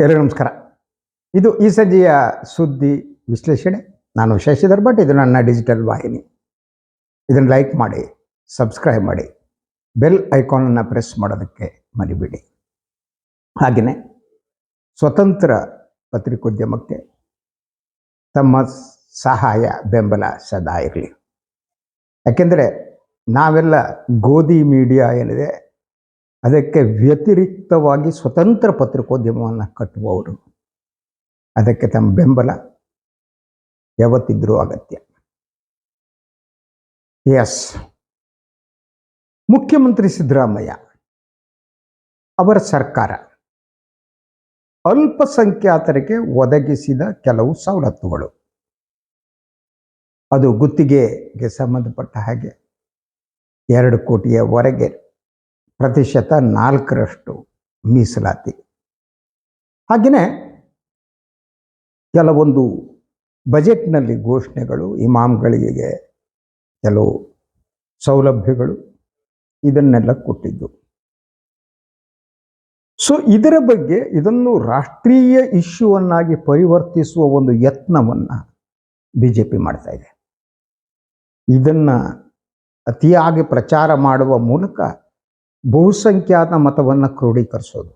ಎಲ್ಲರಿಗೂ ನಮಸ್ಕಾರ. ಇದು ಈ ಸಂಜೆಯ ಸುದ್ದಿ ವಿಶ್ಲೇಷಣೆ. ನಾನು ಶಶಿಧರ್ ಭಟ್ ಇದು ನನ್ನ ಡಿಜಿಟಲ್ ವಾಹಿನಿ. ಇದನ್ನು ಲೈಕ್ ಮಾಡಿ ಸಬ್ಸ್ಕ್ರೈಬ್ ಮಾಡಿ ಬೆಲ್ ಐಕಾನನ್ನು ಪ್ರೆಸ್ ಮಾಡೋದಕ್ಕೆ ಮರಿಬೇಡಿ. ಹಾಗೆಯೇ ಸ್ವತಂತ್ರ ಪತ್ರಿಕೋದ್ಯಮಕ್ಕೆ ತಮ್ಮ ಸಹಾಯ, ಬೆಂಬಲ ಸದಾ ಇರಲಿ. ಯಾಕೆಂದರೆ ನಾವೆಲ್ಲ ಗೋಧಿ ಮೀಡಿಯಾ ಏನಿದೆ ಅದಕ್ಕೆ ವ್ಯತಿರಿಕ್ತವಾಗಿ ಸ್ವತಂತ್ರ ಪತ್ರಿಕೋದ್ಯಮವನ್ನು ಕಟ್ಟುವವರು. ಅದಕ್ಕೆ ತಮ್ಮ ಬೆಂಬಲ ಯಾವತ್ತಿದ್ರೂ ಅಗತ್ಯ. ಎಸ್. ಮುಖ್ಯಮಂತ್ರಿ ಸಿದ್ದರಾಮಯ್ಯ ಅವರ ಸರ್ಕಾರ ಅಲ್ಪಸಂಖ್ಯಾತರಿಗೆ ಒದಗಿಸಿದ ಕೆಲವು ಸವಲತ್ತುಗಳು. ಅದು ಗುತ್ತಿಗೆಗೆ ಸಂಬಂಧಪಟ್ಟ ಹಾಗೆ ಎರಡು ಕೋಟಿಯವರೆಗೆ ಪ್ರತಿಶತ ನಾಲ್ಕರಷ್ಟು ಮೀಸಲಾತಿ. ಹಾಗೆಯೇ ಕೆಲವೊಂದು ಬಜೆಟ್ನಲ್ಲಿ ಘೋಷಣೆಗಳು, ಇಮಾಮ್ಗಳಿಗೆ ಕೆಲವು ಸೌಲಭ್ಯಗಳು ಇದನ್ನೆಲ್ಲ ಕೊಟ್ಟಿದ್ದು. ಸೊ, ಇದರ ಬಗ್ಗೆ ಇದನ್ನು ರಾಷ್ಟ್ರೀಯ ಇಶ್ಯೂವನ್ನಾಗಿ ಪರಿವರ್ತಿಸುವ ಒಂದು ಯತ್ನವನ್ನು ಬಿ ಜೆ ಪಿ ಮಾಡ್ತಾ ಇದೆ. ಇದನ್ನು ಅತಿಯಾಗಿ ಪ್ರಚಾರ ಮಾಡುವ ಮೂಲಕ ಬಹುಸಂಖ್ಯಾತ ಮತವನ್ನು ಕ್ರೋಢೀಕರಿಸೋದು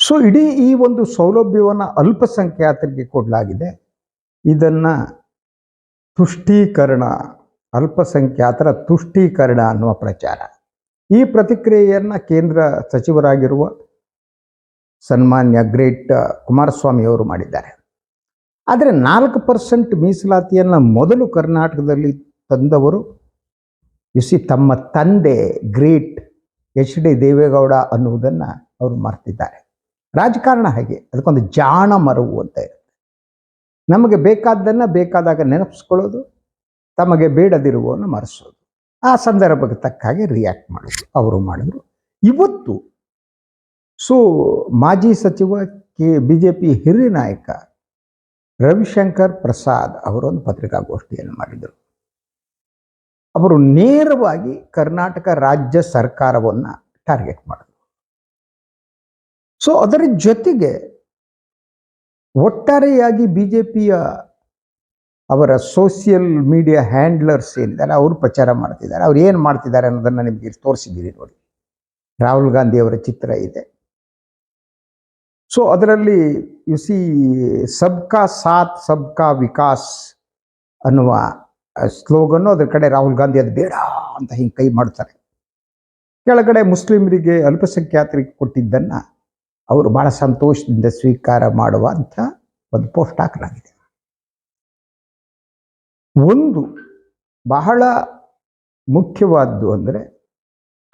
ಸೊ ಇಡೀ ಈ ಒಂದು ಸೌಲಭ್ಯವನ್ನು ಅಲ್ಪಸಂಖ್ಯಾತರಿಗೆ ಕೊಡಲಾಗಿದೆ. ಇದನ್ನು ತುಷ್ಟೀಕರಣ, ಅಲ್ಪಸಂಖ್ಯಾತರ ತುಷ್ಟೀಕರಣ ಅನ್ನುವ ಪ್ರಚಾರ. ಈ ಪ್ರತಿಕ್ರಿಯೆಯನ್ನು ಕೇಂದ್ರ ಸಚಿವರಾಗಿರುವ ಸನ್ಮಾನ್ಯ ಗ್ರೇಟ್ ಕುಮಾರಸ್ವಾಮಿ ಅವರು ಮಾಡಿದ್ದಾರೆ. ಆದರೆ ನಾಲ್ಕು ಪರ್ಸೆಂಟ್ ಮೀಸಲಾತಿಯನ್ನು ಮೊದಲು ಕರ್ನಾಟಕದಲ್ಲಿ ತಂದವರು ಸಿ ತಮ್ಮ ತಂದೆ ಗ್ರೇಟ್ ಎಚ್ ಡಿ ದೇವೇಗೌಡ ಅನ್ನುವುದನ್ನು ಅವರು ಮರ್ತಿದ್ದಾರೆ. ರಾಜಕಾರಣ ಹಾಗೆ? ಅದಕ್ಕೊಂದು ಜಾಣ ಮರವು ಅಂತ ಇರುತ್ತೆ. ನಮಗೆ ಬೇಕಾದ್ದನ್ನು ಬೇಕಾದಾಗ ನೆನಪಿಸ್ಕೊಳ್ಳೋದು, ತಮಗೆ ಬೇಡದಿರುವವನ್ನು ಮರೆಸೋದು. ಆ ಸಂದರ್ಭಕ್ಕೆ ತಕ್ಕ ಹಾಗೆ ರಿಯಾಕ್ಟ್ ಮಾಡೋದು. ಅವರು ಮಾಡಿದ್ರು. ಇವತ್ತು ಸೊ ಮಾಜಿ ಸಚಿವ ಕೆ ಬಿ ಜೆ ಪಿ ಹಿರಿಯ ನಾಯಕ ರವಿಶಂಕರ್ ಪ್ರಸಾದ್ ಅವರೊಂದು ಪತ್ರಿಕಾಗೋಷ್ಠಿಯನ್ನು ಮಾಡಿದರು. ಅವರು ನೇರವಾಗಿ ಕರ್ನಾಟಕ ರಾಜ್ಯ ಸರ್ಕಾರವನ್ನು ಟಾರ್ಗೆಟ್ ಮಾಡಿದರು. ಸೊ ಅದರ ಜೊತೆಗೆ ಒಟ್ಟಾರೆಯಾಗಿ ಬಿ ಜೆ ಪಿಯ ಅವರ ಸೋಷಿಯಲ್ ಮೀಡಿಯಾ ಹ್ಯಾಂಡ್ಲರ್ಸ್ ಏನಿದ್ದಾರೆ, ಅವರು ಪ್ರಚಾರ ಮಾಡ್ತಿದ್ದಾರೆ. ಅವ್ರು ಏನು ಮಾಡ್ತಿದ್ದಾರೆ ಅನ್ನೋದನ್ನು ನಿಮಗೆ ತೋರಿಸಿದ್ದೀರಿ ನೋಡಿ. ರಾಹುಲ್ ಗಾಂಧಿ ಅವರ ಚಿತ್ರ ಇದೆ. ಸೊ ಅದರಲ್ಲಿ ಯು ಸಿ ಸಬ್ಕಾ ಸಾಥ್, ಸಬ್ಕಾ ವಿಕಾಸ್ ಅನ್ನುವ ಸ್ಲೋಗನ್ನು ಅದ್ರ ಕಡೆ ರಾಹುಲ್ ಗಾಂಧಿ ಅದು ಬೇಡ ಅಂತ ಹಿಂಗೆ ಕೈ ಮಾಡ್ತಾರೆ. ಕೆಳಗಡೆ ಮುಸ್ಲಿಮರಿಗೆ ಅಲ್ಪಸಂಖ್ಯಾತರಿಗೆ ಕೊಟ್ಟಿದ್ದನ್ನು ಅವರು ಬಹಳ ಸಂತೋಷದಿಂದ ಸ್ವೀಕಾರ ಮಾಡುವ ಒಂದು ಪೋಸ್ಟ್ ಹಾಕಲಾಗಿದೆ. ಒಂದು ಬಹಳ ಮುಖ್ಯವಾದ್ದು ಅಂದರೆ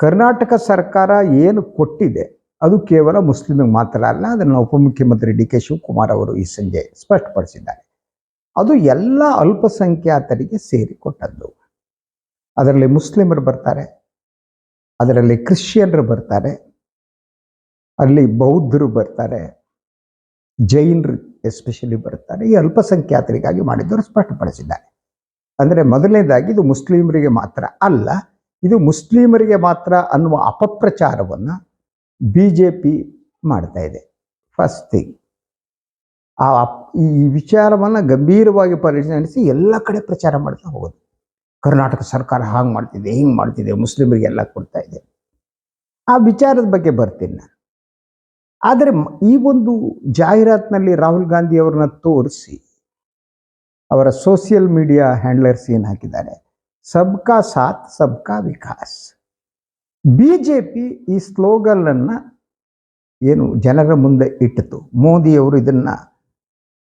ಕರ್ನಾಟಕ ಸರ್ಕಾರ ಏನು ಕೊಟ್ಟಿದೆ ಅದು ಕೇವಲ ಮುಸ್ಲಿಮಿಗೆ ಮಾತ್ರ ಅಲ್ಲ, ಅದನ್ನು ಉಪಮುಖ್ಯಮಂತ್ರಿ ಡಿ ಕೆ ಶಿವಕುಮಾರ್ ಅವರು ಈ ಸಂಜೆ ಸ್ಪಷ್ಟಪಡಿಸಿದ್ದಾರೆ. ಅದು ಎಲ್ಲ ಅಲ್ಪಸಂಖ್ಯಾತರಿಗೆ ಸೇರಿಕೊಟ್ಟದ್ದು ಅದರಲ್ಲಿ ಮುಸ್ಲಿಮರು ಬರ್ತಾರೆ, ಅದರಲ್ಲಿ ಕ್ರಿಶ್ಚಿಯನ್ರು ಬರ್ತಾರೆ, ಅಲ್ಲಿ ಬೌದ್ಧರು ಬರ್ತಾರೆ, ಜೈನರು ಎಸ್ಪೆಷಲಿ ಬರ್ತಾರೆ, ಈ ಅಲ್ಪಸಂಖ್ಯಾತರಿಗಾಗಿ ಮಾಡಿದ್ದವರು ಸ್ಪಷ್ಟಪಡಿಸಿದ್ದಾರೆ. ಅಂದರೆ ಮೊದಲನೇದಾಗಿ ಇದು ಮುಸ್ಲಿಮರಿಗೆ ಮಾತ್ರ ಅಲ್ಲ, ಇದು ಮುಸ್ಲಿಮರಿಗೆ ಮಾತ್ರ ಅನ್ನುವ ಅಪಪ್ರಚಾರವನ್ನು ಬಿ ಜೆ ಪಿ ಮಾಡ್ತಾ ಇದೆ. ಫಸ್ಟ್ ಥಿಂಗ್ ಆ ಈ ವಿಚಾರವನ್ನು ಗಂಭೀರವಾಗಿ ಪರಿಗಣಿಸಿ ಎಲ್ಲ ಕಡೆ ಪ್ರಚಾರ ಮಾಡ್ತಾ ಹೋಗೋದು. ಕರ್ನಾಟಕ ಸರ್ಕಾರ ಹಾಗೆ ಮಾಡ್ತಿದೆ, ಹಿಂಗೆ ಮಾಡ್ತಿದೆ, ಮುಸ್ಲಿಮರಿಗೆ ಎಲ್ಲ ಕೊಡ್ತಾ ಇದೆ. ಆ ವಿಚಾರದ ಬಗ್ಗೆ ಬರ್ತೀನಿ ನಾನು. ಆದರೆ ಈ ಒಂದು ಜಾಹೀರಾತಿನಲ್ಲಿ ರಾಹುಲ್ ಗಾಂಧಿ ಅವ್ರನ್ನ ತೋರಿಸಿ, ಅವರ ಸೋಷಿಯಲ್ ಮೀಡಿಯಾ ಹ್ಯಾಂಡ್ಲರ್ಸ್ ಏನು ಹಾಕಿದ್ದಾರೆ? ಸಬ್ಕಾ ಸಾಥ್, ಸಬ್ಕಾ ವಿಕಾಸ್. ಬಿ ಜೆ ಪಿ ಈ ಸ್ಲೋಗನನ್ನು ಏನು ಜನರ ಮುಂದೆ ಇಟ್ಟಿತು. ಮೋದಿಯವರು ಇದನ್ನು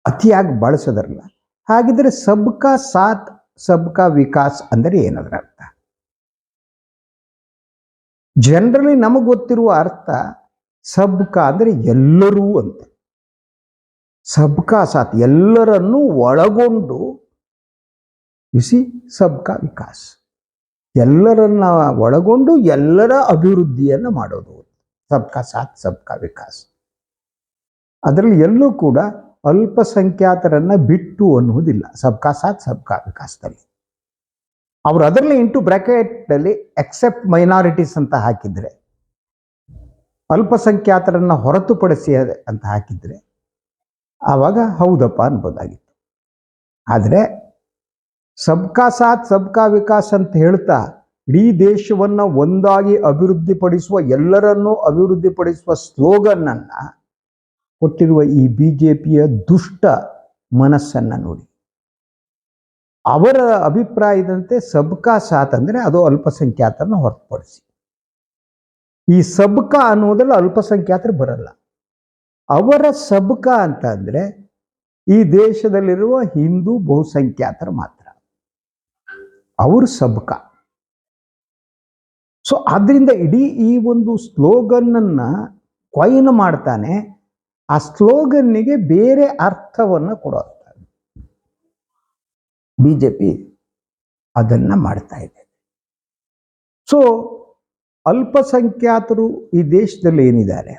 ಅತಿಯಾಗಿ ಬಳಸೋದ್ರಲ್ಲ. ಹಾಗಿದ್ರೆ ಸಬ್ಕಾ ಸಾಥ್, ಸಬ್ಕಾ ವಿಕಾಸ್ ಅಂದರೆ ಏನದರ ಅರ್ಥ? ಜನರಲಿ ನಮಗೆ ಗೊತ್ತಿರುವ ಅರ್ಥ ಸಬ್ಕಾ ಅಂದರೆ ಎಲ್ಲರೂ ಅಂತ. ಸಬ್ಕಾ ಸಾಥ್ ಎಲ್ಲರನ್ನೂ ಒಳಗೊಂಡು ಬಿಸಿ ಸಬ್ಕಾ ವಿಕಾಸ್. ಎಲ್ಲರನ್ನ ಒಳಗೊಂಡು ಎಲ್ಲರ ಅಭಿವೃದ್ಧಿಯನ್ನು ಮಾಡೋದು. ಸಬ್ಕಾ ಸಾಥ್, ಸಬ್ಕಾ ವಿಕಾಸ್. ಅದರಲ್ಲಿ ಎಲ್ಲೂ ಕೂಡ ಅಲ್ಪಸಂಖ್ಯಾತರನ್ನ ಬಿಟ್ಟು ಅನ್ನುವುದಿಲ್ಲ. ಸಬ್ಕಾ ಸಾಥ್ ಸಬ್ಕಾ ವಿಕಾಸದಲ್ಲಿ. ಅವರು ಅದರಲ್ಲಿ ಇಂಟು ಬ್ರ್ಯಾಕೆಟಲ್ಲಿ ಎಕ್ಸೆಪ್ಟ್ ಮೈನಾರಿಟೀಸ್ ಅಂತ ಹಾಕಿದ್ರೆ, ಅಲ್ಪಸಂಖ್ಯಾತರನ್ನ ಹೊರತುಪಡಿಸಿ ಅಂತ ಹಾಕಿದ್ರೆ, ಆವಾಗ ಹೌದಪ್ಪ ಅನ್ಬೋದಾಗಿತ್ತು. ಆದರೆ ಸಬ್ಕಾ ಸಾಥ್ ಸಬ್ಕಾ ವಿಕಾಸ್ ಅಂತ ಹೇಳ್ತಾ ಇಡೀ ದೇಶವನ್ನ ಒಂದಾಗಿ ಅಭಿವೃದ್ಧಿಪಡಿಸುವ ಎಲ್ಲರನ್ನೂ ಅಭಿವೃದ್ಧಿಪಡಿಸುವ ಸ್ಲೋಗನ್ ಅನ್ನ ಕೊಟ್ಟಿರುವ ಈ ಬಿಜೆಪಿಯ ದುಷ್ಟ ಮನಸ್ಸನ್ನ ನೋಡಿ. ಅವರ ಅಭಿಪ್ರಾಯದಂತೆ ಸಬ್ಕಾ ಸಾಥ್ ಅಂದ್ರೆ ಅದು ಅಲ್ಪಸಂಖ್ಯಾತರನ್ನ ಹೊರತುಪಡಿಸಿ. ಈ ಸಬ್ಕಾ ಅನ್ನೋದ್ರಲ್ಲಿ ಅಲ್ಪಸಂಖ್ಯಾತರು ಬರಲ್ಲ. ಅವರ ಸಬ್ಕಾ ಅಂತ ಅಂದರೆ ಈ ದೇಶದಲ್ಲಿರುವ ಹಿಂದೂ ಬಹುಸಂಖ್ಯಾತರು ಮಾತ್ರ. ಅವರು ಸಬ್ಕಾ. ಸೊ ಆದ್ರಿಂದ ಇಡೀ ಈ ಒಂದು ಸ್ಲೋಗನ್ ಅನ್ನ ಕೊಯ್ನು ಮಾಡ್ತಾನೆ ಆ ಸ್ಲೋಗನ್ನಿಗೆ ಬೇರೆ ಅರ್ಥವನ್ನು ಕೊಡುವಂಥದ್ದು ಬಿ ಜೆ ಪಿ ಅದನ್ನ ಮಾಡ್ತಾ ಇದೆ. ಸೊ ಅಲ್ಪಸಂಖ್ಯಾತರು ಈ ದೇಶದಲ್ಲಿ ಏನಿದ್ದಾರೆ?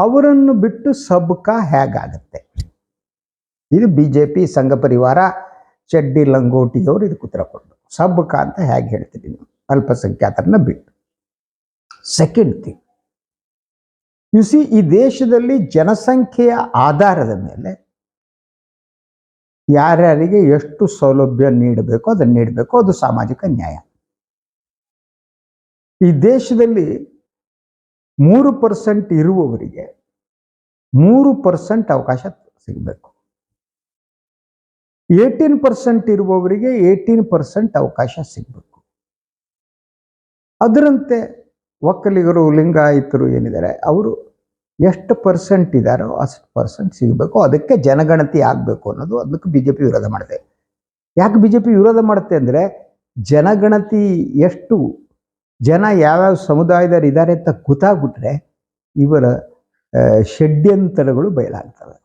ಅವರನ್ನು ಬಿಟ್ಟು ಸಬ್ಕಾ ಹೇಗಾಗತ್ತೆ? ಇದು ಬಿ ಜೆ ಪಿ ಸಂಘ ಪರಿವಾರ ಚಡ್ಡಿ ಲಂಗೋಟಿಯವರು ಇದಕ್ಕೆ ಉತ್ತರ ಕೊಟ್ಟರು. ಸಬ್ಕಾ ಅಂತ ಹೇಗೆ ಹೇಳ್ತೀರಿ ನೀವು? ಅಲ್ಪಸಂಖ್ಯಾತರನ್ನ ಬಿಟ್ಟು. ಸೆಕೆಂಡ್ ಥಿಂಗ್ ಯು ಸಿ ಈ ದೇಶದಲ್ಲಿ ಜನಸಂಖ್ಯೆಯ ಆಧಾರದ ಮೇಲೆ ಯಾರ್ಯಾರಿಗೆ ಎಷ್ಟು ಸೌಲಭ್ಯ ನೀಡಬೇಕು ಅದನ್ನು ನೀಡಬೇಕು. ಅದು ಸಾಮಾಜಿಕ ನ್ಯಾಯ. ಈ ದೇಶದಲ್ಲಿ ಮೂರು ಪರ್ಸೆಂಟ್ ಇರುವವರಿಗೆ ಮೂರು ಪರ್ಸೆಂಟ್ ಅವಕಾಶ ಸಿಗಬೇಕು. ಏಯ್ಟೀನ್ ಪರ್ಸೆಂಟ್ ಇರುವವರಿಗೆ ಏಯ್ಟೀನ್ ಪರ್ಸೆಂಟ್ ಅವಕಾಶ ಸಿಗಬೇಕು. ಅದರಂತೆ ಒಕ್ಕಲಿಗರು ಲಿಂಗಾಯತರು ಏನಿದ್ದಾರೆ, ಅವರು ಎಷ್ಟು ಪರ್ಸೆಂಟ್ ಇದ್ದಾರೋ ಅಷ್ಟು ಪರ್ಸೆಂಟ್ ಸಿಗಬೇಕು. ಅದಕ್ಕೆ ಜನಗಣತಿ ಆಗಬೇಕು ಅನ್ನೋದು ಅದಕ್ಕೆ ಬಿ ಜೆ ಪಿ ವಿರೋಧ ಮಾಡುತ್ತೆ. ಯಾಕೆ ಬಿ ಜೆ ಪಿ ವಿರೋಧ ಮಾಡುತ್ತೆ ಅಂದರೆ ಜನಗಣತಿ ಎಷ್ಟು, ಜನ ಯಾವ್ಯಾವ ಸಮುದಾಯದವರು ಇದ್ದಾರೆ ಅಂತ ಗೊತ್ತಾಗ್ಬಿಟ್ರೆ ಇವರ ಷಡ್ಯಂತರಗಳು ಬಯಲಾಗ್ತವೆ.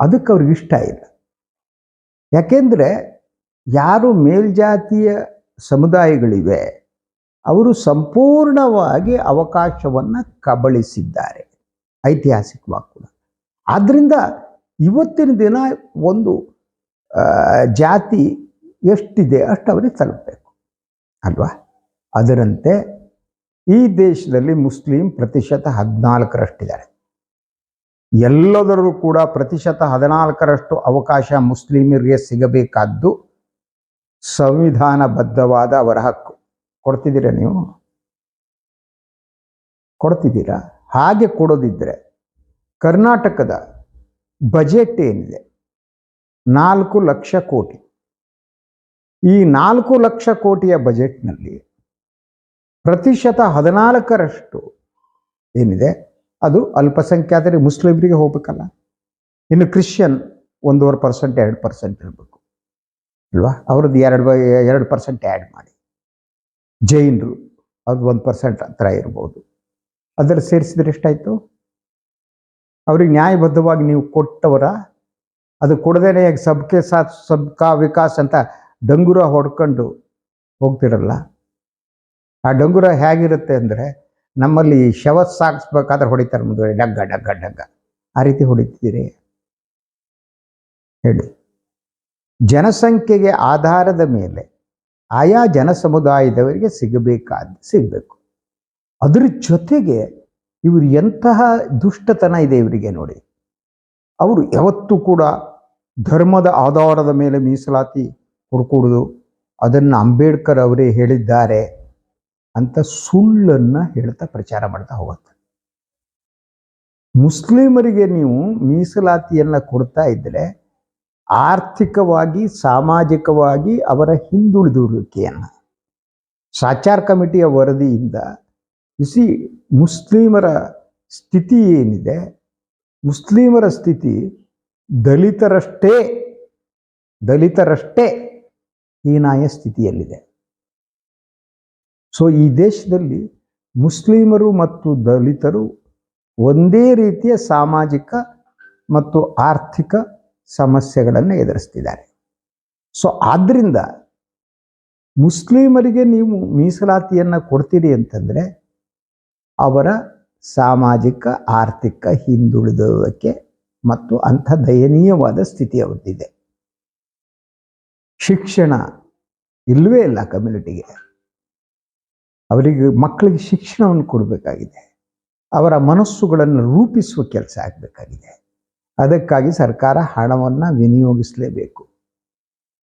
ಅದಕ್ಕೆ ಅವ್ರಿಗೆ ಇಷ್ಟ ಇಲ್ಲ. ಯಾಕೆಂದರೆ ಯಾರು ಮೇಲ್ಜಾತಿಯ ಸಮುದಾಯಗಳಿವೆ ಅವರು ಸಂಪೂರ್ಣವಾಗಿ ಅವಕಾಶವನ್ನು ಕಬಳಿಸಿದ್ದಾರೆ. ಐತಿಹಾಸಿಕವಾಗಿ ಕೂಡ ಆದ್ದರಿಂದ ಇವತ್ತಿನ ದಿನ ಒಂದು ಜಾತಿ ಎಷ್ಟಿದೆ ಅಷ್ಟು ಅವರಿಗೆ ತಲುಪಬೇಕು. ಅಲ್ವಾ? ಅದರಂತೆ ಈ ದೇಶದಲ್ಲಿ ಮುಸ್ಲಿಂ ಪ್ರತಿಶತ ಹದಿನಾಲ್ಕರಷ್ಟಿದ್ದಾರೆ. ಎಲ್ಲದರಲ್ಲೂ ಕೂಡ ಪ್ರತಿಶತ ಹದಿನಾಲ್ಕರಷ್ಟು ಅವಕಾಶ ಮುಸ್ಲಿಮರಿಗೆ ಸಿಗಬೇಕಾದ್ದು ಸಂವಿಧಾನಬದ್ಧವಾದ ಅವರ ಹಕ್ಕು. ಕೊಡ್ತಿದ್ದೀರಾ ನೀವು? ಕೊಡ್ತಿದ್ದೀರಾ? ಹಾಗೆ ಕೊಡೋದಿದ್ರೆ ಕರ್ನಾಟಕದ ಬಜೆಟ್ ಏನಿದೆ? ನಾಲ್ಕು ಲಕ್ಷ ಕೋಟಿ. ಈ ನಾಲ್ಕು ಲಕ್ಷ ಕೋಟಿಯ ಬಜೆಟ್ನಲ್ಲಿ ಪ್ರತಿಶತ ಹದಿನಾಲ್ಕರಷ್ಟು ಏನಿದೆ? ಅದು ಅಲ್ಪಸಂಖ್ಯಾತರಿಗೆ, ಮುಸ್ಲಿಮರಿಗೆ ಹೋಗ್ಬೇಕಲ್ಲ. ಇನ್ನು ಕ್ರಿಶ್ಚಿಯನ್ ಒಂದೂವರೆ ಪರ್ಸೆಂಟ್ ಎರಡು ಪರ್ಸೆಂಟ್ ಇರಬೇಕು. ಅಲ್ವಾ? ಅವ್ರದ್ದು ಎರಡು ಎರಡು ಪರ್ಸೆಂಟ್ ಆ್ಯಡ್ ಮಾಡಿ. ಜೈನರು, ಅದು ಒಂದು ಪರ್ಸೆಂಟ್ ಹತ್ರ ಇರ್ಬೋದು. ಅದರಲ್ಲಿ ಸೇರಿಸಿದ್ರೆ ಎಷ್ಟಾಯಿತು? ಅವ್ರಿಗೆ ನ್ಯಾಯಬದ್ಧವಾಗಿ ನೀವು ಕೊಟ್ಟವರ, ಅದು ಕೊಡದೇನೆ ಈಗ ಸಬ್ಕೆ ಸಾಥ್, ಸಬ್ಕಾ ವಿಕಾಸ್ ಅಂತ ಡಂಗುರ ಹೊಡ್ಕೊಂಡು ಹೋಗ್ತಿರಲ್ಲ? ಆ ಡಂಗುರ ಹೇಗಿರುತ್ತೆ ಅಂದರೆ ನಮ್ಮಲ್ಲಿ ಶವ ಸಾಗಿಸ್ಬೇಕಾದ್ರೆ ಹೊಡಿತಾರೆ ಮುಂದೆ ಡಗ್ಗ ಡಗ್ಗ ಡಗ್ಗ. ಆ ರೀತಿ ಹೊಡಿತಿದ್ದೀರಿ ಹೇಳಿ. ಜನಸಂಖ್ಯೆಗೆ ಆಧಾರದ ಮೇಲೆ ಆಯಾ ಜನ ಸಮುದಾಯದವರಿಗೆ ಸಿಗಬೇಕಾದ, ಸಿಗಬೇಕು. ಅದ್ರ ಜೊತೆಗೆ ಇವರು ಎಂತಹ ದುಷ್ಟತನ ಇದೆ ಇವರಿಗೆ ನೋಡಿ. ಅವರು ಯಾವತ್ತೂ ಕೂಡ ಧರ್ಮದ ಆಧಾರದ ಮೇಲೆ ಮೀಸಲಾತಿ ಹುಡುಕೂಡುದು, ಅದನ್ನು ಅಂಬೇಡ್ಕರ್ ಅವರೇ ಹೇಳಿದ್ದಾರೆ ಅಂತ ಸುಳ್ಳನ್ನು ಹೇಳ್ತಾ ಪ್ರಚಾರ ಮಾಡ್ತಾ ಹೋಗುತ್ತೆ. ಮುಸ್ಲಿಮರಿಗೆ ನೀವು ಮೀಸಲಾತಿಯನ್ನು ಕೊಡ್ತಾ ಇದ್ದರೆ ಆರ್ಥಿಕವಾಗಿ, ಸಾಮಾಜಿಕವಾಗಿ ಅವರ ಹಿಂದುಳಿದುವಿಕೆಯನ್ನು ಸಾಚಾರ್ ಕಮಿಟಿಯ ವರದಿಯಿಂದ ಇಸಿ ಮುಸ್ಲಿಮರ ಸ್ಥಿತಿ ಏನಿದೆ? ಮುಸ್ಲಿಮರ ಸ್ಥಿತಿ ದಲಿತರಷ್ಟೇ ದಲಿತರಷ್ಟೇ ಹೀನಾಯ ಸ್ಥಿತಿಯಲ್ಲಿದೆ. ಸೊ ಈ ದೇಶದಲ್ಲಿ ಮುಸ್ಲಿಮರು ಮತ್ತು ದಲಿತರು ಒಂದೇ ರೀತಿಯ ಸಾಮಾಜಿಕ ಮತ್ತು ಆರ್ಥಿಕ ಸಮಸ್ಯೆಗಳನ್ನು ಎದುರಿಸ್ತಿದ್ದಾರೆ. ಸೊ ಆದ್ದರಿಂದ ಮುಸ್ಲಿಮರಿಗೆ ನೀವು ಮೀಸಲಾತಿಯನ್ನು ಕೊಡ್ತೀರಿ ಅಂತಂದರೆ ಅವರ ಸಾಮಾಜಿಕ, ಆರ್ಥಿಕ ಹಿಂದುಳಿದಕ್ಕೆ ಮತ್ತು ಅಂಥ ದಯನೀಯವಾದ ಸ್ಥಿತಿ ಅವತ್ತಿದೆ ಶಿಕ್ಷಣ ಇಲ್ಲವೇ ಇಲ್ಲ ಕಮ್ಯುನಿಟಿಗೆ ಅವರಿಗೆ ಮಕ್ಕಳಿಗೆ ಶಿಕ್ಷಣವನ್ನು ಕೊಡಬೇಕಾಗಿದೆ. ಅವರ ಮನಸ್ಸುಗಳನ್ನು ರೂಪಿಸುವ ಕೆಲಸ ಆಗಬೇಕಾಗಿದೆ. ಅದಕ್ಕಾಗಿ ಸರ್ಕಾರ ಹಣವನ್ನು ವಿನಿಯೋಗಿಸಲೇಬೇಕು.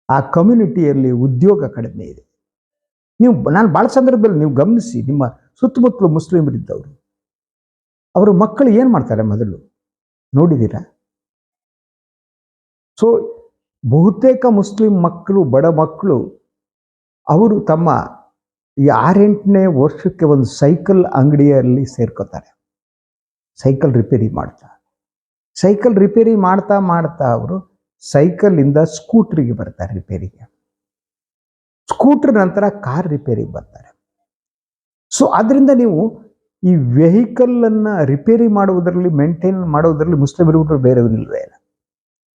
ಆ ಕಮ್ಯುನಿಟಿಯಲ್ಲಿ ಉದ್ಯೋಗ ಕಡಿಮೆ ಇದೆ. ನೀವು ನಾನು ಭಾಳ ಸಂದರ್ಭದಲ್ಲಿ ನೀವು ಗಮನಿಸಿ, ನಿಮ್ಮ ಸುತ್ತಮುತ್ತಲು ಮುಸ್ಲಿಮರಿದ್ದವರು. ಅವರ ಮಕ್ಕಳು ಏನು ಮಾಡ್ತಾರೆ ಮೊದಲು? ನೋಡಿದ್ದೀರಾ? ಸೊ ಬಹುತೇಕ ಮುಸ್ಲಿಂ ಮಕ್ಕಳು, ಬಡ ಮಕ್ಕಳು, ಅವರು ತಮ್ಮ ಈ ಆರೆಂಟನೇ ವರ್ಷಕ್ಕೆ ಒಂದು ಸೈಕಲ್ ಅಂಗಡಿಯಲ್ಲಿ ಸೇರ್ಕೋತಾರೆ. ಸೈಕಲ್ ರಿಪೇರಿ ಮಾಡ್ತಾ. ಸೈಕಲ್ ರಿಪೇರಿ ಮಾಡ್ತಾ ಮಾಡ್ತಾ ಅವರು ಸೈಕಲಿಂದ ಸ್ಕೂಟ್ರಿಗೆ ಬರ್ತಾರೆ ರಿಪೇರಿಗೆ. ಸ್ಕೂಟ್ರ್ ನಂತರ ಕಾರ್ ರಿಪೇರಿಗೆ ಬರ್ತಾರೆ. ಸೊ ಅದರಿಂದ ನೀವು ಈ ವೆಹಿಕಲನ್ನು ರಿಪೇರಿ ಮಾಡುವುದರಲ್ಲಿ, ಮೇಂಟೈನ್ ಮಾಡುವುದರಲ್ಲಿ ಮುಸ್ಲಿಮರು ಬೇರೆಯವರಿಲ್ವೇ ಇಲ್ಲ.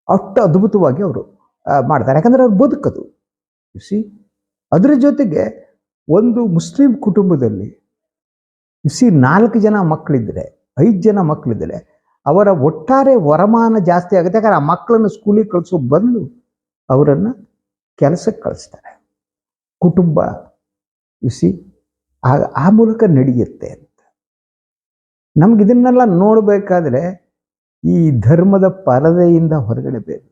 ಅಷ್ಟು ಅದ್ಭುತವಾಗಿ ಅವರು ಮಾಡ್ತಾರೆ. ಯಾಕಂದರೆ ಅವ್ರು ಬದುಕದು. ಸಿ ಅದರ ಜೊತೆಗೆ ಒಂದು ಮುಸ್ಲಿಂ ಕುಟುಂಬದಲ್ಲಿ ಸಿ ನಾಲ್ಕು ಜನ ಮಕ್ಕಳಿದ್ದರೆ ಐದು ಜನ ಮಕ್ಕಳಿದ್ರೆ ಅವರ ಒಟ್ಟಾರೆ ವರಮಾನ ಜಾಸ್ತಿ ಆಗುತ್ತೆ. ಯಾಕಂದ್ರೆ ಆ ಮಕ್ಕಳನ್ನು ಸ್ಕೂಲಿಗೆ ಕಳಿಸೋ ಬದಲು ಅವರನ್ನು ಕೆಲಸಕ್ಕೆ ಕಳಿಸ್ತಾರೆ. ಕುಟುಂಬ ಸಿ ಆ ಆ ಮೂಲಕ ನಡೆಯುತ್ತೆ ಅಂತ. ನಮ್ಗೆ ಇದನ್ನೆಲ್ಲ ನೋಡಬೇಕಾದ್ರೆ ಈ ಧರ್ಮದ ಪರದೆಯಿಂದ ಹೊರಗಡೆ ಬೇಕು.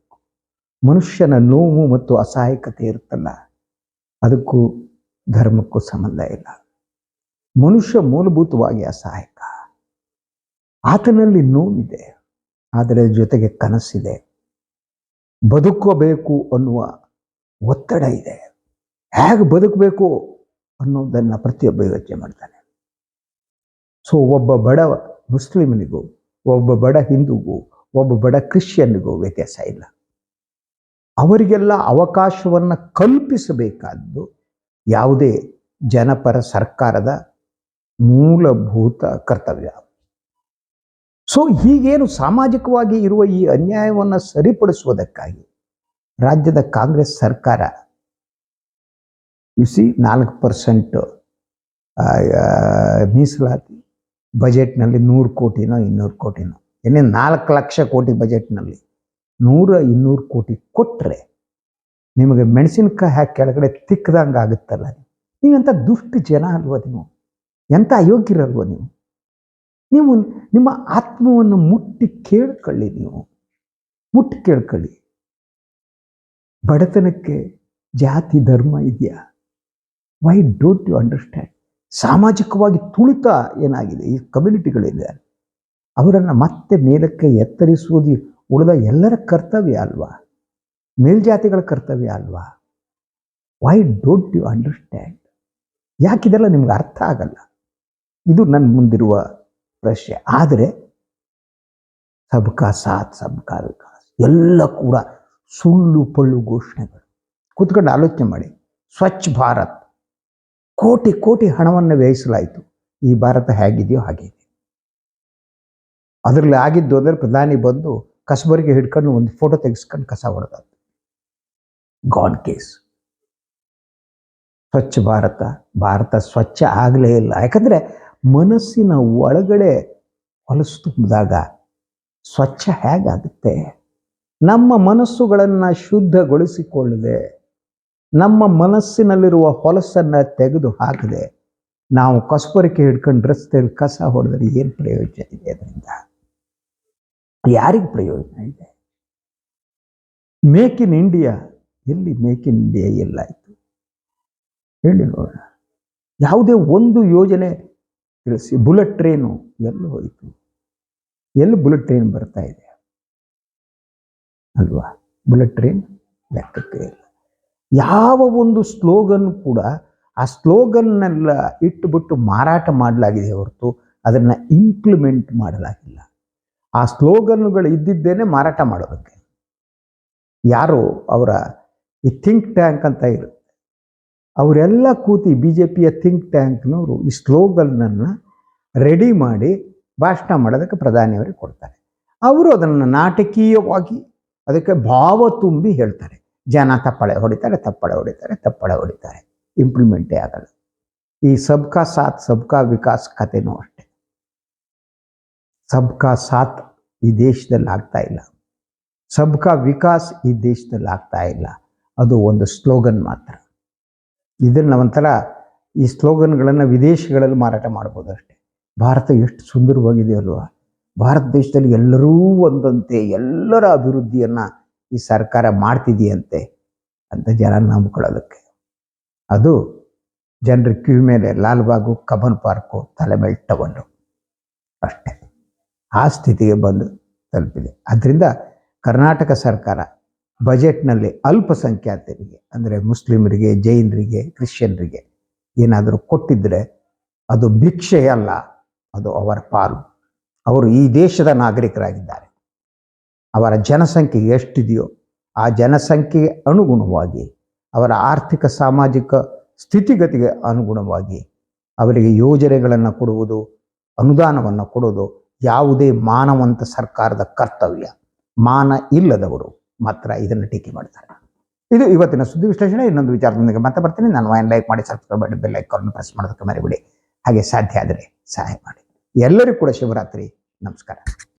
ಮನುಷ್ಯನ ನೋವು ಮತ್ತು ಅಸಹಾಯಕತೆ ಇರುತ್ತಲ್ಲ, ಅದಕ್ಕೂ ಧರ್ಮಕ್ಕೂ ಸಂಬಂಧ ಇಲ್ಲ. ಮನುಷ್ಯ ಮೂಲಭೂತವಾಗಿ ಅಸಹಾಯಕ. ಆತನಲ್ಲಿ ನೋವಿದೆ, ಆದರೆ ಜೊತೆಗೆ ಕನಸಿದೆ. ಬದುಕಬೇಕು ಅನ್ನುವ ಒತ್ತಡ ಇದೆ. ಹೇಗೆ ಬದುಕಬೇಕು ಅನ್ನೋದನ್ನು ಪ್ರತಿಯೊಬ್ಬ ಯೋಚನೆ ಮಾಡ್ತಾನೆ. ಸೊ ಒಬ್ಬ ಬಡ ಮುಸ್ಲಿಮನಿಗೂ, ಒಬ್ಬ ಬಡ ಹಿಂದೂಗೂ, ಒಬ್ಬ ಬಡ ಕ್ರಿಶ್ಚಿಯನ್ನಿಗೂ ವ್ಯತ್ಯಾಸ ಇಲ್ಲ. ಅವರಿಗೆಲ್ಲ ಅವಕಾಶವನ್ನು ಕಲ್ಪಿಸಬೇಕಾದ್ದು ಯಾವುದೇ ಜನಪರ ಸರ್ಕಾರದ ಮೂಲಭೂತ ಕರ್ತವ್ಯ. ಸೊ ಹೀಗೇನು ಸಾಮಾಜಿಕವಾಗಿ ಇರುವ ಈ ಅನ್ಯಾಯವನ್ನು ಸರಿಪಡಿಸುವುದಕ್ಕಾಗಿ ರಾಜ್ಯದ ಕಾಂಗ್ರೆಸ್ ಸರ್ಕಾರ ಸಿ ನಾಲ್ಕು ಪರ್ಸೆಂಟ್ ಮೀಸಲಾತಿ, ಬಜೆಟ್ನಲ್ಲಿ ನೂರು ಕೋಟಿನೋ ಇನ್ನೂರು ಕೋಟಿನೋ. ಇನ್ನೇ ನಾಲ್ಕು ಲಕ್ಷ ಕೋಟಿ ಬಜೆಟ್ನಲ್ಲಿ ನೂರ ಇನ್ನೂರು ಕೋಟಿ ಕೊಟ್ಟರೆ ನಿಮಗೆ ಮೆಣಸಿನಕಾಯಿ ಹಾಕಿ ಕೆಳಗಡೆ ತಿಕ್ಕದಂಗೆ ಆಗುತ್ತಲ್ಲ ನೀವೆಂಥ ದುಷ್ಟ ಜನ ಅಲ್ವ ನೀವು? ಎಂಥ ಅಯೋಗ್ಯರಲ್ವ ನೀವು? ನೀವು ನಿಮ್ಮ ಆತ್ಮವನ್ನು ಮುಟ್ಟಿ ಕೇಳ್ಕೊಳ್ಳಿ ನೀವು. ಮುಟ್ಟಿ ಕೇಳ್ಕೊಳ್ಳಿ. ಬಡತನಕ್ಕೆ ಜಾತಿ, ಧರ್ಮ ಇದೆಯಾ? ವೈ ಡೋಂಟ್ ಯು ಅಂಡರ್ಸ್ಟ್ಯಾಂಡ್ ಸಾಮಾಜಿಕವಾಗಿ ತುಳಿತ ಏನಾಗಿದೆ? ಈ ಕಮ್ಯುನಿಟಿಗಳಿದೆ ಅವರನ್ನು ಮತ್ತೆ ಮೇಲಕ್ಕೆ ಎತ್ತರಿಸುವುದು ಉಳಿದ ಎಲ್ಲರ ಕರ್ತವ್ಯ ಅಲ್ವಾ? ಮೇಲ್ಜಾತಿಗಳ ಕರ್ತವ್ಯ ಅಲ್ವಾ? ವೈ ಡೋಂಟ್ ಯು ಅಂಡರ್ಸ್ಟ್ಯಾಂಡ್ ಯಾಕಿದೆಲ್ಲ ನಿಮ್ಗೆ ಅರ್ಥ ಆಗಲ್ಲ? ಇದು ನನ್ನ ಮುಂದಿರುವ ಪ್ರಶ್ನೆ. ಆದರೆ ಸಬ್ಕಾ ಸಾಥ್, ಸಬ್ಕಾ ವಿಕಾಸ್, ಎಲ್ಲ ಕೂಡ ಸುಳ್ಳು ಪಳ್ಳು ಘೋಷಣೆಗಳು. ಕೂತ್ಕೊಂಡು ಆಲೋಚನೆ ಮಾಡಿ. ಸ್ವಚ್ಛ ಭಾರತ್. ಕೋಟಿ ಕೋಟಿ ಹಣವನ್ನು ವ್ಯಯಿಸಲಾಯಿತು. ಈ ಭಾರತ ಹೇಗಿದೆಯೋ ಹಾಗೆ ಇದೆ ಅದರಲ್ಲಿ ಆಗಿದ್ದು ಅಂದರೆ ಪ್ರಧಾನಿ ಬಂದು ಕಸಬರಿಗೆ ಹಿಡ್ಕೊಂಡು ಒಂದು ಫೋಟೋ ತೆಗೆಸ್ಕೊಂಡು ಕಸ ಹೊಡೆದದ್ದು. Gone case Swachh Bharat. ಭಾರತ ಸ್ವಚ್ಛ ಆಗಲೇ ಇಲ್ಲ. ಯಾಕಂದರೆ ಮನಸ್ಸಿನ ಒಳಗಡೆ ಹೊಲಸು ತುಂಬಿದಾಗ ಸ್ವಚ್ಛ ಹೇಗಾಗುತ್ತೆ? ನಮ್ಮ ಮನಸ್ಸುಗಳನ್ನು ಶುದ್ಧಗೊಳಿಸಿಕೊಳ್ಳದೆ, ನಮ್ಮ ಮನಸ್ಸಿನಲ್ಲಿರುವ ಹೊಲಸನ್ನು ತೆಗೆದು ಹಾಕದೆ, ನಾವು ಕಸಬರಿಕೆ ಹಿಡ್ಕೊಂಡು ರಸ್ತೆಯಲ್ಲಿ ಕಸ ಹೊಡೆದ್ರೆ ಏನು ಪ್ರಯೋಜನ ಇದೆ ಅದರಿಂದ? ಯಾರಿಗೆ ಪ್ರಯೋಜನ ಇದೆ? ಮೇಕ್ ಇನ್ ಇಂಡಿಯಾ, ಎಲ್ಲಿ ಮೇಕ್ ಇನ್ ಇಂಡಿಯಾ ಎಲ್ಲಾಯಿತು? ಹೇಳಿ ನೋಡೋಣ. ಯಾವುದೇ ಒಂದು ಯೋಜನೆ ತಿಳಿಸಿ. ಬುಲೆಟ್ ಟ್ರೈನು ಎಲ್ಲಿ ಹೋಯಿತು? ಎಲ್ಲಿ ಬುಲೆಟ್ ಟ್ರೈನ್ ಬರ್ತಾ ಇದೆ? ಅಲ್ವಾ? ಬುಲೆಟ್ ಟ್ರೈನ್ ಲೆಕ್ಕಕ್ಕೆ ಇಲ್ಲ. ಯಾವ ಒಂದು ಸ್ಲೋಗನ್ ಕೂಡ ಆ ಸ್ಲೋಗನ್ನೆಲ್ಲ ಇಟ್ಟುಬಿಟ್ಟು ಮಾರಾಟ ಮಾಡಲಾಗಿದೆ ಹೊರತು ಅದನ್ನು ಇಂಪ್ಲಿಮೆಂಟ್ ಮಾಡಲಾಗಿಲ್ಲ. ಆ ಸ್ಲೋಗನ್ಗಳು ಇದ್ದಿದ್ದೇನೆ ಮಾರಾಟ ಮಾಡೋದಕ್ಕೆ ಯಾರು? ಅವರ ಈ ಥಿಂಕ್ ಟ್ಯಾಂಕ್ ಅಂತ ಇರುತ್ತೆ ಅವರೆಲ್ಲ ಕೂತಿ ಬಿ ಜೆ ಪಿಯ ಥಿಂಕ್ ಟ್ಯಾಂಕ್ನವರು ಈ ಸ್ಲೋಗನ್ನನ್ನು ರೆಡಿ ಮಾಡಿ ಭಾಷಣ ಮಾಡೋದಕ್ಕೆ ಪ್ರಧಾನಿಯವರಿಗೆ ಕೊಡ್ತಾರೆ. ಅವರು ಅದನ್ನು ನಾಟಕೀಯವಾಗಿ ಅದಕ್ಕೆ ಭಾವ ತುಂಬಿ ಹೇಳ್ತಾರೆ. ಜನ ತಪ್ಪಳೆ ಹೊಡಿತಾರೆ ತಪ್ಪಳೆ ಹೊಡಿತಾರೆ ತಪ್ಪಳೆ ಹೊಡಿತಾರೆ. ಇಂಪ್ಲಿಮೆಂಟೇ ಆಗಲ್ಲ. ಈ ಸಬ್ಕಾ ಸಾಥ್, ಸಬ್ಕಾ ವಿಕಾಸ್ ಕಥೆನೂ ಅಷ್ಟೆ. ಸಬ್ಕಾ ಸಾಥ್ ಈ ದೇಶದಲ್ಲಿ ಆಗ್ತಾ ಇಲ್ಲ. ಸಬ್ಕಾ ವಿಕಾಸ್ ಈ ದೇಶದಲ್ಲಿ ಆಗ್ತಾ ಇಲ್ಲ. ಅದು ಒಂದು ಸ್ಲೋಗನ್ ಮಾತ್ರ. ಇದನ್ನ ಒಂಥರ ಈ ಸ್ಲೋಗನ್ಗಳನ್ನು ವಿದೇಶಗಳಲ್ಲಿ ಮಾರಾಟ ಮಾಡ್ಬೋದು ಅಷ್ಟೇ. ಭಾರತ ಎಷ್ಟು ಸುಂದರವಾಗಿದೆ ಅಲ್ವಾ? ಭಾರತ ದೇಶದಲ್ಲಿ ಎಲ್ಲರೂ ಒಂದಂತೆ, ಎಲ್ಲರ ಅಭಿವೃದ್ಧಿಯನ್ನು ಈ ಸರ್ಕಾರ ಮಾಡ್ತಿದೆಯಂತೆ ಅಂತ ಜನ ನಂಬ್ಕೊಳ್ಳೋದಕ್ಕೆ. ಅದು ಜನರ ಕಿವಿ ಮೇಲೆ ಲಾಲ್ಬಾಗು ಕಬನ್ ಪಾರ್ಕು ತಲೆ ಮೇಲೆ ಟವಲ್ಲು ಅಷ್ಟೇ. ಆ ಸ್ಥಿತಿಗೆ ಬಂದು ತಲುಪಿದೆ. ಅದರಿಂದ ಕರ್ನಾಟಕ ಸರ್ಕಾರ ಬಜೆಟ್ನಲ್ಲಿ ಅಲ್ಪಸಂಖ್ಯಾತರಿಗೆ, ಅಂದರೆ ಮುಸ್ಲಿಮರಿಗೆ, ಜೈನರಿಗೆ, ಕ್ರಿಶ್ಚಿಯನ್ರಿಗೆ ಏನಾದರೂ ಕೊಟ್ಟಿದ್ದರೆ ಅದು ಭಿಕ್ಷೆ ಅಲ್ಲ ಅದು ಅವರ ಪಾಲು. ಅವರು ಈ ದೇಶದ ನಾಗರಿಕರಾಗಿದ್ದಾರೆ. ಅವರ ಜನಸಂಖ್ಯೆ ಎಷ್ಟಿದೆಯೋ ಆ ಜನಸಂಖ್ಯೆಗೆ ಅನುಗುಣವಾಗಿ, ಅವರ ಆರ್ಥಿಕ ಸಾಮಾಜಿಕ ಸ್ಥಿತಿಗತಿಗೆ ಅನುಗುಣವಾಗಿ ಅವರಿಗೆ ಯೋಜನೆಗಳನ್ನು ಕೊಡುವುದು, ಅನುದಾನವನ್ನು ಕೊಡುವುದು ಯಾವುದೇ ಮಾನವಂತ ಸರ್ಕಾರದ ಕರ್ತವ್ಯ. ಮಾನ ಇಲ್ಲದವರು ಮಾತ್ರ ಇದನ್ನು ಟೀಕೆ ಮಾಡ್ತಾರೆ. ಇದು ಇವತ್ತಿನ ಸುದ್ದಿ ವಿಶ್ಲೇಷಣೆ. ಇನ್ನೊಂದು ವಿಚಾರದೊಂದಿಗೆ ಮತ್ತೆ ಬರ್ತೀನಿ. ನಾನು ವೈನ್ ಲೈಕ್ ಮಾಡಿ ಸಬ್ಸ್ಕ್ರೈಬ್ ಮಾಡಿ ಬೆಲ್ ಐಕಾನ್ ಪ್ರೆಸ್ ಮಾಡೋದಕ್ಕೆ ಮರಿಬಿಡಿ. ಹಾಗೆ ಸಾಧ್ಯ ಆದರೆ ಸಹಾಯ ಮಾಡಿ. ಎಲ್ಲರಿಗೂ ಕೂಡ ಶಿವರಾತ್ರಿ ನಮಸ್ಕಾರ.